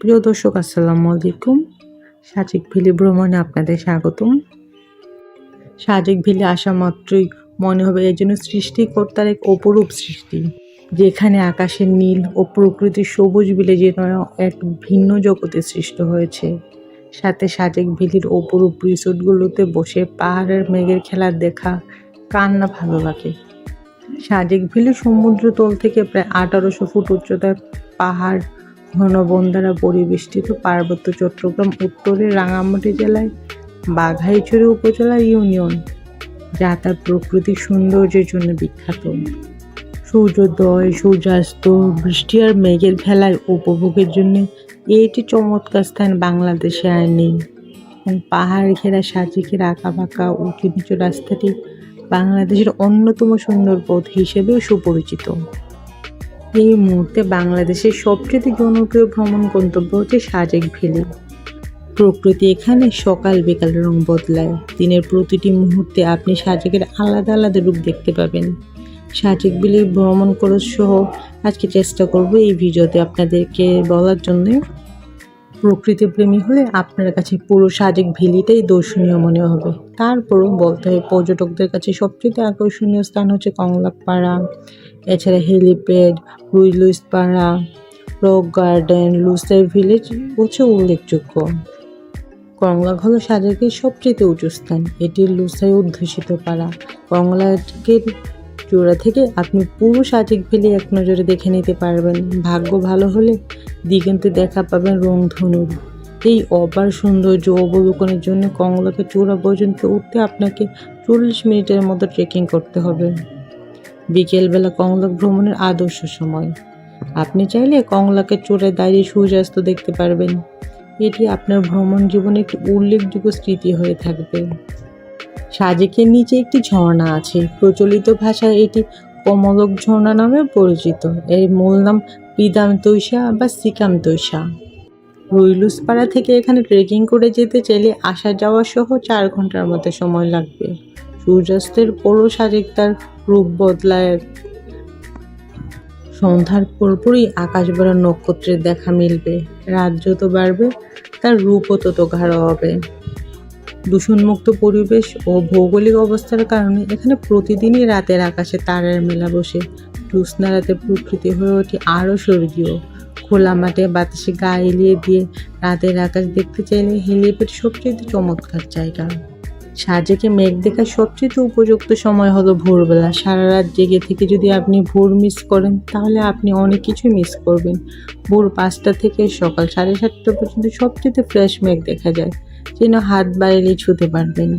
প্রিয় দর্শক, আসসালামু আলাইকুম। সাজেক ভিলি ভ্রমণে আপনাদের স্বাগতম। সাজেক ভ্যালি আসা মাত্রই মনে হবে এর জন্য সৃষ্টিকর্তার এক অপরূপ সৃষ্টি, যেখানে আকাশের নীল ও প্রকৃতির সবুজ বিলে যেন এক ভিন্ন জগতে সৃষ্ট হয়েছে। সাথে সাজেক ভিলির অপরূপ রিসোর্টগুলোতে বসে পাহাড়ের মেঘের খেলা দেখা কার না ভালো লাগে। সাজেক ভ্যালি সমুদ্র তল থেকে প্রায় আঠারোশো ফুট উচ্চতার পাহাড় ঘন বন দ্বারা পরিবেষ্টিত পার্বত্য চট্টগ্রাম উত্তরে রাঙামাটি জেলায় বাঘাইছড়ি উপজেলার ইউনিয়ন, যা তার প্রকৃতির সৌন্দর্যের জন্য বিখ্যাত। সূর্যোদয়, সূর্যাস্ত, বৃষ্টি আর মেঘের খেলায় উপভোগের জন্য এটি চমৎকার স্থান বাংলাদেশে আর নেই এবং পাহাড় ঘেরা সাজিকের আঁকা বাঁকা উঁচু নিচু রাস্তাটি বাংলাদেশের অন্যতম সুন্দর পথ হিসেবেও সুপরিচিত। এই মুহূর্তে বাংলাদেশের সবচেয়ে জনপ্রিয় ভ্রমণ গন্তব্য হচ্ছে সাজেক ভ্যালি। প্রকৃতি এখানে সকাল বিকাল রং বদলায়। দিনের প্রতিটি মুহূর্তে আপনি সাজেকের আলাদা আলাদা রূপ দেখতে পাবেন। সাজেক ভ্যালি ভ্রমণ করার সহ আজকে চেষ্টা করব এই ভিডিওতে আপনাদেরকে বলার জন্য। প্রকৃতি প্রেমী হলে আপনার কাছে পুরো সাজেক ভ্যালিটাই দর্শনীয় মনে হবে। তারপরও বলতে হয়, পর্যটকদের কাছে সবচেয়ে আকর্ষণীয় স্থান হচ্ছে কংলাপাড়া এছাড়া হেলিপ্যাড পাড়া রক গার্ডেন, লুসের ভিলেজ হচ্ছে উল্লেখযোগ্য। কংলা হলো সাজেকের সবচেয়ে উঁচু স্থান, এটি লুসাই অধ্যুষিত পাড়া। কংলাকের চূড়া থেকে আপনি পুরো সাজেক ভ্যালি এক নজরে দেখে নিতে পারবেন। ভাগ্য ভালো হলে দিগন্তে দেখা পাবেন রং রংধনুর। এই অপার সৌন্দর্য অবলোকনের জন্য কংলাকে চূড়া পর্যন্ত উঠতে আপনাকে চল্লিশ মিনিটের মতো ট্রেকিং করতে হবে। বিকেলবেলা কংলাক ভ্রমণের আদর্শ সময়। আপনি চাইলে কংলাকে চূড়ায় দাঁড়িয়ে সূর্যাস্ত দেখতে পারবেন। এটি আপনার ভ্রমণ জীবনে একটি উল্লেখযোগ্য স্মৃতি হয়ে থাকবে। সাজেকের নিচে একটি ঝর্ণা আছে। প্রচলিত ভাষায় এটি কমলক ঝর্ণা নামে পরিচিত। এর মূল নাম পিদাম তৈশা বা সিকাম তৈশা রুইলুসপাড়া থেকে এখানে ট্রেকিং করে যেতে চাইলে আসা যাওয়া সহ চার ঘণ্টার মতো সময় লাগবে। সূর্যাস্তের পরও সাজেক তার রূপ বদলায়। সন্ধ্যার পরপরই আকাশ ভরা নক্ষত্রের দেখা মিলবে। রাত যত বাড়বে, তার রূপও তত গাঢ় হবে। দূষণমুক্ত পরিবেশ ও ভৌগোলিক অবস্থার কারণে এখানে প্রতিদিনই রাতের আকাশে তারার মেলা বসে। জ্যোৎস্না রাতে প্রকৃতি হয়ে ওঠে আরও স্বর্গীয়। খোলা মাঠে বাতাসে গা এলিয়ে দিয়ে রাতের আকাশ দেখতে চাইলে হেলিপ্যাড সবচেয়ে চমৎকার জায়গা। সাজেকে মেঘ দেখার সবচেয়ে উপযুক্ত সময় হলো ভোরবেলা। সারা রাত জেগে থেকে যদি আপনি ভোর মিস করেন, তাহলে আপনি অনেক কিছু মিস করবেন। ভোর পাঁচটা থেকে সকাল সাড়ে সাতটা পর্যন্ত সবচেয়ে ফ্রেশ মেঘ দেখা যায়। যেন হাত বাড়িয়ে ছুতে পারবেন।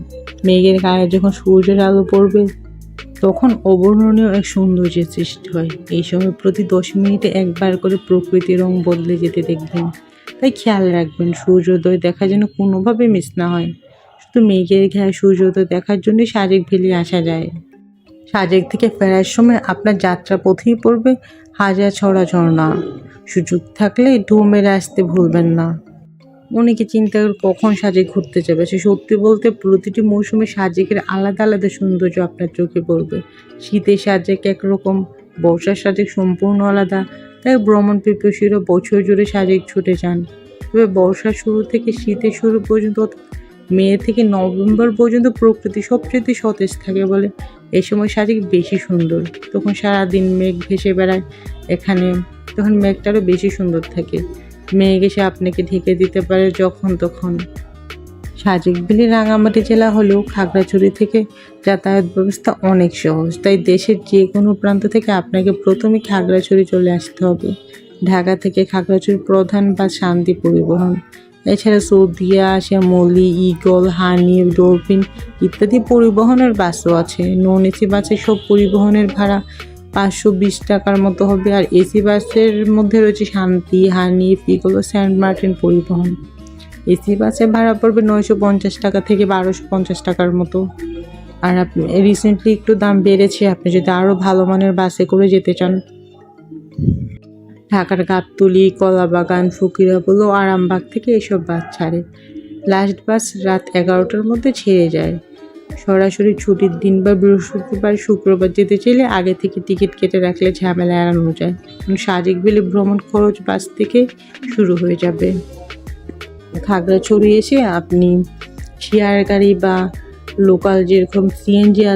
মেঘের গায়ে যখন সূর্যের আলো পড়বে, তখন অবর্ণনীয় এক সৌন্দর্যের সৃষ্টি হয়। এই সময় প্রতি দশ মিনিটে একবার করে প্রকৃতির রং বদলে যেতে দেখবেন। তাই খেয়াল রাখবেন সূর্যোদয় দেখা যেন কোনোভাবে মিস না হয়। শুধু মেঘের ঘায়ে সূর্যোদয় দেখার জন্যই সাজেক ভ্যালি আসা যায়। সাজেক থেকে ফেরার সময় আপনার যাত্রা পথেই পড়বে হাজার ছড়া ঝর্ণা। সুযোগ থাকলে ঢু মেরে আসতে ভুলবেন না। অনেকে চিন্তা করে কখন সাজেক ঘুরতে যাবে। সে সত্যি বলতে প্রতিটি মৌসুমে সাজেকের আলাদা আলাদা সৌন্দর্য আপনার চোখে পড়বে। শীতের সাজেক একরকম, বর্ষার সাজেক সম্পূর্ণ আলাদা। তাই ভ্রমণ পিপাসীরা বছর জুড়ে সাজেক ছুটে যান। তবে বর্ষার শুরু থেকে শীতের শুরু পর্যন্ত মে থেকে নভেম্বর পর্যন্ত প্রকৃতি সবচেয়ে সতেজ থাকে বলে এই সময় সাজেক বেশি সুন্দর। তখন সারাদিন মেঘ ভেসে বেড়ায় এখানে, তখন মেঘটা আরও বেশি সুন্দর থাকে। মেঘ এসে আপনাকে ঢেকে দিতে পারে যখন তখন। সাজেক বিলি রাঙামাটি জেলা হলেও খাগড়াছড়ি থেকে যাতায়াত ব্যবস্থা অনেক সহজ। তাই দেশের যে কোনো প্রান্ত থেকে আপনাকে প্রথমে খাগড়াছড়ি চলে আসতে হবে। ঢাকা থেকে খাগড়াছড়ি প্রধান বা শান্তি পরিবহন। এছাড়া Saudia, Shyamoli Eagle Honey, Dolphin ইত্যাদি পরিবহনের বাসও আছে। নন এসি বাসে সব পরিবহনের ভাড়া পাঁচশো বিশ টাকার মতো হবে। আর এসি বাসের মধ্যে রয়েছে শান্তি, হানি ও সেন্ট মার্টিন পরিবহন। এসি বাসে ভাড়া পড়বে নয়শো পঞ্চাশ টাকা থেকে বারোশো পঞ্চাশ টাকার মতো। আর আপনি রিসেন্টলি একটু দাম বেড়েছে। আপনি যদি আরও ভালো মানের বাসে করে যেতে চান। ঢাকার গাবতলি, কলাবাগান, ফকিরাপুল ও আরামবাগ থেকে এসব বাস ছাড়ে। লাস্ট বাস রাত এগারোটার মধ্যে ছেড়ে যায়। সরাসরি ছুটির দিন বা বৃহস্পতিবার শুক্রবার যেতে চাইলে আগে থেকে টিকিট কেটে রাখলে ঝামেলা এড়ানো যায়। কারণ সাজেক বেলে ভ্রমণ খরচ বাস থেকে শুরু হয়ে যাবে। খাগড়াছড়ি এসে আপনি শেয়ার গাড়ি বা লোকাল যেরকম সিএনজি